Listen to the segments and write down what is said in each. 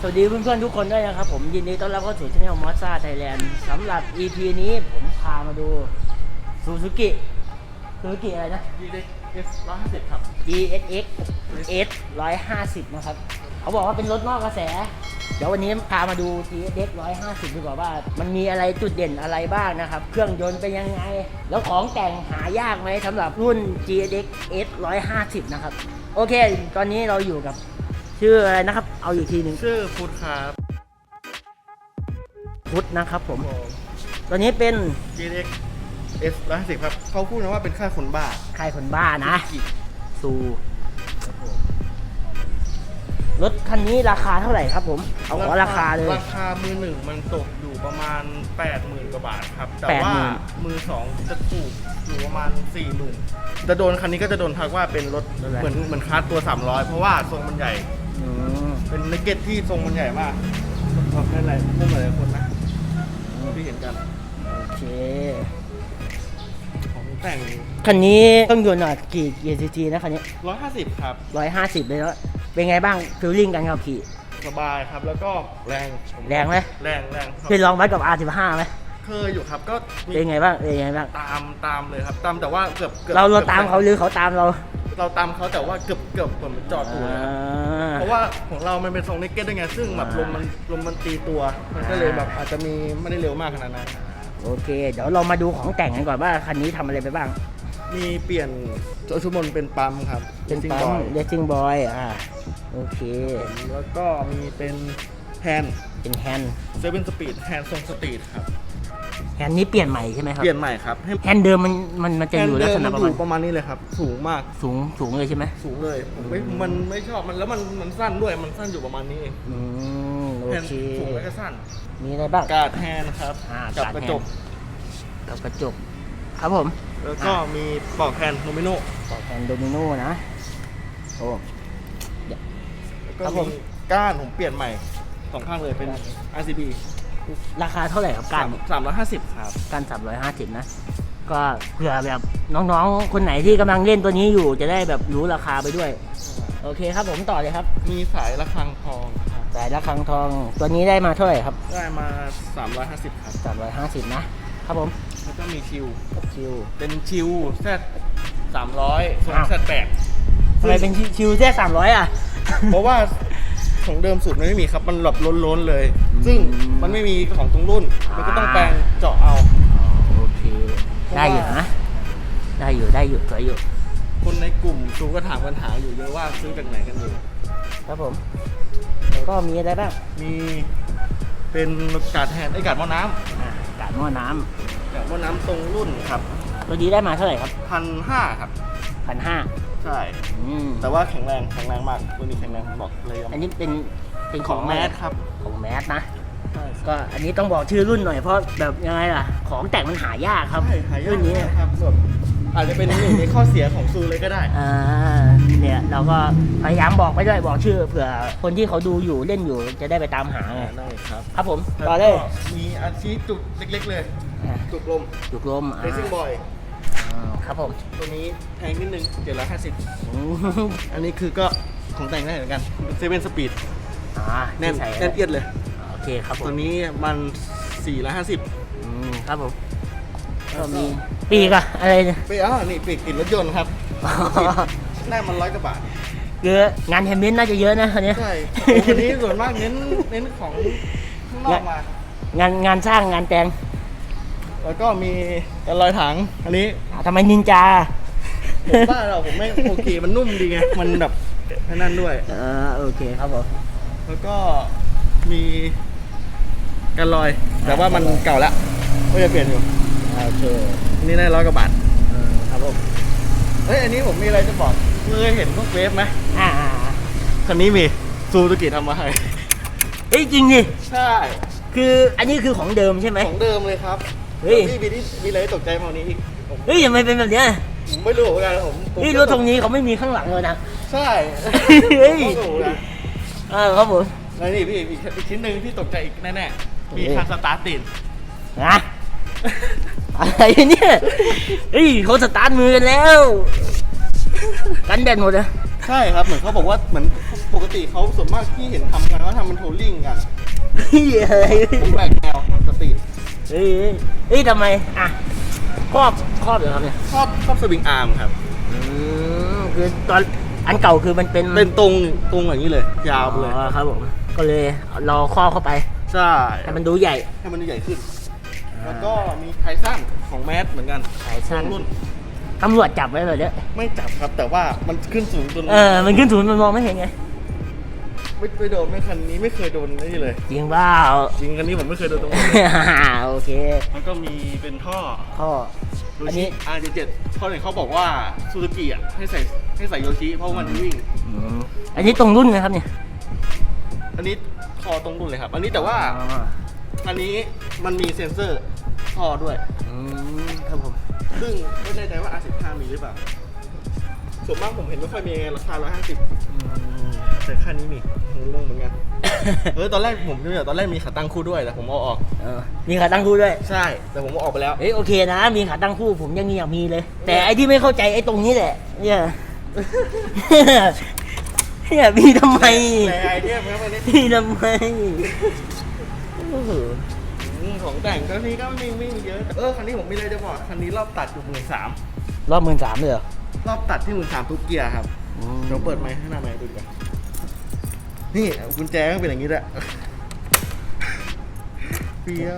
สวัสดีเพื่อนๆทุกคนด้วยนะครับ ผมยินดีต้อนรับเข้าสู่ช่องมอสซาไทยแลนด์สำหรับ EP นี้ผมพามาดูซูซูกิซูซูกิอะไรนะ GX 150 ครับ GSX S 150 นะครับ เขาบอกว่าเป็นรถนอกกระแส เดี๋ยววันนี้พามาดู GSX 150ดีกว่าว่า มันมีอะไรจุดเด่นอะไรบ้างนะครับ เครื่องยนต์เป็นยังไง แล้วของแต่งหายากไหมสำหรับรุ่น GSX S 150 นะครับ โอเค ตอนนี้เราอยู่กับ ชื่ออะไรนะครับ เอาอีกทีหนึ่งชื่อฟูดครับพุทธนะครับผมตัวนี้เป็น GX S 150ครับเขาพูดนะว่าเป็นค่ายคนบ้าใครคนบ้านะ กิซูรถคันนี้ราคาเท่าไหร่ครับผม เอาขอราคาเลย ราคามือหนึ่งมันตกอยู่ประมาณ 80,000กว่าบาทครับ แต่80,000ว่ามือสองจะถูกอยู่ประมาณ40,000จะโดนคันนี้ก็จะโดนทักว่าเป็นรถเหมือนเหมือนคาร์ดตัว 300 เพราะว่าทรงมันใหญ่อืม เป็นนักเก็ตที่ทรงมันใหญ่มากขอบให้หลายมุมหลายคนนะที่เห็นกัน โอเค ของแต่ง คันนี้เครื่องยนต์อะกี่กี่ซีซีนะคันนี้150ครับ ร้อยห้าสิบเลยแล้วเป็นไงบ้างฟิลลิ่งการขับขี่ สบายครับ แล้วก็แรงแรงไหม แรงแรงครับเคยลองวัดกับ R15 ไหมเคยอยู่ครับ ก็มีเป็นไงบ้างเป็นไงบ้าง ตามตามเลยครับ ตามแต่ว่าเกือบกือบเราเรากือบตามเขาหรือเขาตามเรา เราตามเขาแต่ว่าเกือบเกือบผมจอดอยู่เลยครับ อ่า เพราะว่าของเรามันเป็นทรงเนกเก็ตด้วยไง ซึ่งแบบลมมันลมมันตีตัว มันก็เลยแบบอาจจะมีไม่ได้เร็วมากขนาดนั้น โอเค เดี๋ยวเรามาดูของแต่งกันก่อนว่าคันนี้ทำอะไรไปบ้าง มีเปลี่ยนโจชุมนเป็นปั๊มครับเป็นซิงปั๊บมอยเรซิ่งบอยอ่าโอเค แล้วก็มีเป็นแฮนด์เป็นแฮนด์เซเว่นสปีดแฮนด์ทรงสตรีทครับ แฮนด์นี้เปลี่ยนใหม่ใช่ไหมครับเปลี่ยนใหม่ครับให้แฮนด์เดิมมันมันมันจะแฮอนยู่ด์ลัเดิกมษณะมันประอมาณยู่ประมาณนี้เลยครับ สูงมากสูงสูงเลยใช่ไหมสูงเลยผมไม่มันไม่ชอบมันแล้วมันมันสั้นด้วยมันสั้นอยู่ประมาณนี้เองอืมโอแฮนด์เคสูงแล้วก็สั้นมีอะไรบ้าง กาดแฮนด์ครับอ่ากับการ์ดกระแฮนด์จก กับกระจก ครับผมแล้วก็มีปลอกแฮนด์โนมิโนต่อแทนโดมิโนนะโอ้ แล้วก็ครับผม มีก้านผมเปลี่ยนใหม่สองข้างเลยเป็น RCB ราคาเท่าไหร่ครับการสามร้อยห้าสิบครับการสามร้อยห้าสิบนะ ก็เผื่อแบบน้องๆ คนไหนที่กำลังเล่นตัวนี้อยู่จะได้แบบรู้ราคาไปด้วย โอเคครับผมต่อเลยครับ มีสายระฆังทองครับสายระฆังทองตัวนี้ได้มาเท่าไหร่ครับ ได้มา350ครับสามร้อยห้าสิบนะครับผมแล้วก็มีชิวชิวเป็นชิวแซดสามร้อยทรงอ้าวแซดแปดทำไมเป็นชิวแค่สามร้อยอะ เพราะว่าของเดิมสุดมันไม่มีครับ มันหลบล้นๆเลยอืม ซึ่งมันไม่มีของตรงรุ่น มันก็ต้องแปลงเจาะเอาโอเค ได้อยู่นะ ได้อยู่ได้อยู่สวยอยู่คนในกลุ่มซูก็ถามปัญหาอยู่เยอะว่าซื้อจากไหนกันอยู่ ครับผมแล้วก็มีอะไรบ้างมีเป็นกาดแทนไอ้กาดหม้อน้อ่ากาดหม้อน้ำำกาดหม้อน้ำตรงรุ่นครับตัวนี้ได้มาเท่าไหร่ครับพันห้าครับ พันห้าใช่ อืมแต่ว่าแข็งแรงแข็งแรงมากตัวนี้แข็งแรงผมบอกเลยอันนี้เป็น เป็นขขอองงแมสครับ ของแมสนะใช่ก็อันนี้ต้องบอกชื่อรุ่นหน่อยเพราะแบบยังไงล่ะ ของแต่งมันหายากครับ ใช่หายากรุ่นนี้มากครับแบบอาจจะเป็นหนึ่งในข้อเสียของซูเลยก็ได้ อ่าเนี่ยเราก็พยายามบอกไปด้วยบอกชื่อเผื่อคนที่เขาดูอยู่เล่นอยู่จะได้ไปตามหาไงได้ครับครับผมต่อเลยแล้วก็มีอาชีพจุดเล็ก ๆ เลยอ่าจุกลมจุกลมอ่าเรซิ่งบอยอ่าครับผมตัวนี้แพงนิดนึง750 อืมอันนี้คือก็ของแต่งได้เหมือนกันเซเว่นสปีด อ่าแน่นที่ใส่แน่นเอียดเลย โอเคครับผตัวมนี้มัน450อืมครับผมก็มีปีกอะอะไรเนี่ยไปอ้าวนี่ปีกติดรถยนต์ครับอ๋อได้มันร้อยกว่าบาทคืองานแฮมเมนน่าจะเยอะนะคันนี้ใช่วันนี้ส่วนมากเน้นเน้นของข้างนอกมา งานงานสร้างงานแต่งแล้วก็มีกันรอยถัง อันนี้ อ่าทำไมนินจาผมบ้าเราผมไม่โอเคมันนุ่มดีไง มันแบบนั่นด้วยเออโอเคครับผม แล้วก็มีกันรอย แต่ว่ามันเก่าแล้วก็จะเปลี่ยนอยู่โอเคอันนี้ได้ร้อยกว่าบาทเออครับผมเฮ้ยอันนี้ผมมีอะไรจะบอกเคยเห็นพวกเวฟไหมอ่าคันนี้มีซูซูกิทำมาให้เฮ้ยจริงดิใช่คืออันนี้คือของเดิมใช่ไหม ของเดิมเลยครับเฮ้ย พี่มีที่มีอะไรตกใจมากกว่านี้อีกผมเฮ้ยทำไมเป็นแบบเนี้ยผมไม่รู้เหมือนกันผมผมนี่รถตรงนี้เขาไม่มีข้างหลังเลยนะ ใช่ เฮ้ย ผมก็รู้นะ อ่าครับผมแล้วนี่พี่อีกอีกชิ้นหนึ่งที่ตกใจอีกแน่ๆมีเฮ้ยคาสตาร์ทติดนะอะไรเนี่ยเฮ้ยเขาสตาร์ทมือกันแล้ว กันแดดหมดเลยใช่ครับเหมือนเขาบอกว่าเหมือนปกติเขาส่วนมากที่เห็นทำกันเขาทำเป็นโทลลิ่งกันเฮ้ยอะไรผมแบกแนวสตรีทเฮ้ยเฮ้ยเฮ้ยทำไมอะครอบครอบเหรอครับเนี่ยชอบชอบสวิงอาร์มครับอืมคือตอน อันเก่าคือมันเป็นเป็นตรงตรงอย่างนี้เลย ยาวไปเลยอ๋อครับผมก็เลยเราครอบเข้าไปใช่ให้มันดูใหญ่ให้มันใหญ่ขึ้น แล้วก็มีไทสั้นของแมสเหมือนกันไทสั้นรุ่นตำรวจจับไว้เลยเนี่ยไม่จับครับแต่ว่ามันขึ้นสูงจนเออมันขึ้นศูนย์มันมองไม่เห็นไงไม่ไม่โดนไม่คันนี้ไม่เคยโดนนี่เลย จริงเปล่าจริงคันนี้ผมไม่เคยโดนตรงนี้เลยโอเคแล้วก็มีเป็นท่อข้อโยอันชินี้ R77 เพราะเห็นเขาบอกว่าซูซูกิอะให้ใส่ ให้ใส่โยชิเพราะมันวิ่งอืมอันนี้ตรงรุ่นไหมครับเนี่ยอันนี้คอตรงรุ่นเลยครับ อันนี้แต่ว่าอ๋ออันนี้มันมีเซ็นเซอร์ท่อด้วยอืมครับผมซึ่งไม่แน่ใจว่า R15 มีหรือเปล่าส่วนมากผมเห็นไม่ค่อยมีราคา 150อืมแต่ค่านี้มีงงเหมือนกันเออตอนแรกผมเนี่ยตอนแรกมีขาตั้งคู่ด้วยแต่ผมเอาออกเออมีขาตั้งคู่ด้วย ใช่ แต่ผมเอาออกไปแล้วเอ้ยโอเคนะ มีขาตั้งคู่ผมยังอยากมีเลย แต่ไอ้ที่ไม่เข้าใจไอ้ตรงนี้แหละเนี่ย เนี่ยมีทำไมแต่ไอเทมครับอันนี้มีทำไมโอ้โหอืมของแต่งตัวนี้ก็ไม่มีไม่มีเยอะเออคันนี้ผมมีอะไรจะบอกคันนี้รอบตัดอยู่หมื่นสามรอบหมื่นสามเลยเหรอรอบตัดที่หมื่นสามทุกเกียร์ครับอืมเดี๋ยวเปิดไมค์ให้หน้าไมค์ดูก่อนนี่กุญแจก็เป็นอย่างนี้แหละเปีย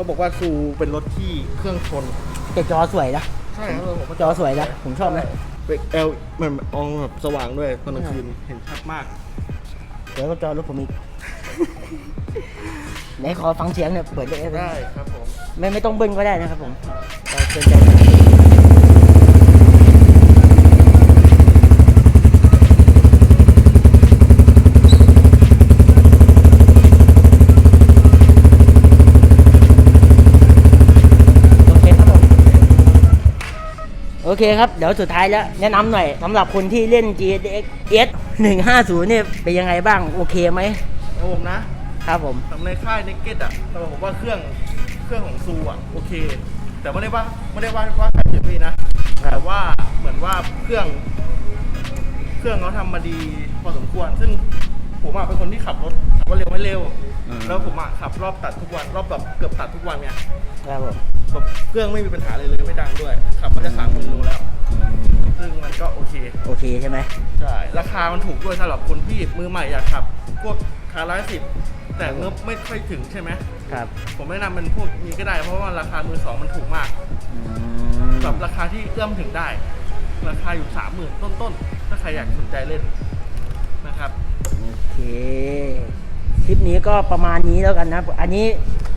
เขาบอกว่าซูเป็นรถที่เครื่องชน แต่จอสวยนะ ใช่ครับผมจอสวยนะผมชอบนะ เป็นเอลมันอองแบบสว่างด้วยตอนกลางคืนเห็นชัดมาก เดี๋ยวก็จอรถผมอีก ไหนขอฟังเสียงเนี่อยเปิดได้ไหมได้ครับผม ไม่ไม่ต้องเบิ้ลก็ได้นะครับผมเราเชิญใจโอเคครับผม โอเคครับ เดี๋ยวสุดท้ายแล้วแนะนำหน่อยสำหรับคนที่เล่น GTX S 150เนี่ยเป็นยังไงบ้าง โอเคไหมแล้วผมนะครับผม สำในค่ายเนกเก็ตอะแต่ผมว่าเครื่องเครื่องของซูอะโอเค แต่ไม่ได้ว่าไม่ได้ว่าว่าใครผิดพี่นะแต่ว่าเหมือนว่าเครื่อง เครื่องเขาทำมาดีพอสมควร ซึ่งผมอะเป็นคนที่ขับรถขับรถเร็วไม่เร็ว แล้วผมอะขับรอบตัดทุกวันรอบแบบเกือบตัดทุกวันไงครับผมแบบเครื่องไม่มีปัญหาเลยเลยไม่ดังด้วย ขับมาจะสามหมื่นโลแล้ว ซึ่งมันก็โอเค โอเคใช่ไหมใช่ ราคามันถูกด้วยสำหรับคนที่มือใหม่อยากขับ พวกคาร์ร้อยสิบแต่เงบไม่ค่อยถึงใช่ไหมครับ ผมแนะนำเป็นพวกนี้ก็ได้ เพราะว่าราคามือสองมันถูกมากอืมแบบราคาที่เอื้อมถึงได้ ราคาอยู่สามหมื่นต้นๆ ถ้าใครอยากสนใจเล่นนะครับ โอเคค ลิปนี้ก็ประมาณนี้แล้วกันนะ อันนี้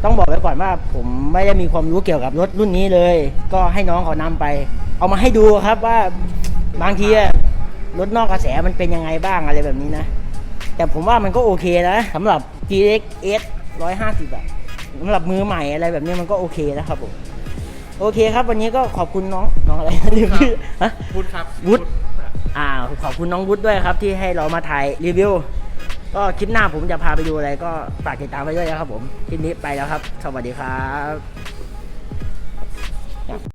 ต้องบอกไว้ก่อนว่าผมไม่ได้มีความรู้เกี่ยวกับรถรุ่นนี้เลย ก็ให้น้องเขานำไป เอามาให้ดูครับว่าบางทีอะรถนอกกระแสมันเป็นยังไงบ้างอะไรแบบนี้นะ แต่ผมว่ามันก็โอเคนะสำหรับ GX S 150อะสำหรับมือใหม่อะไรแบบนี้มันก็โอเคนะครับผมโอเคครับ วันนี้ก็ขอบคุณน้องน้องอะไรลืมชื่อฮะวุฒิครับวุฒิอ่าขอบคุณน้องวุฒิด้วยครับที่ให้เรามาถ่ายรีวิว ก็คลิปหน้าผมจะพาไปดูอะไรก็ฝากติดตามไปด้วยนะครับผมคลิปนี้ไปแล้วครับ สวัสดีครับ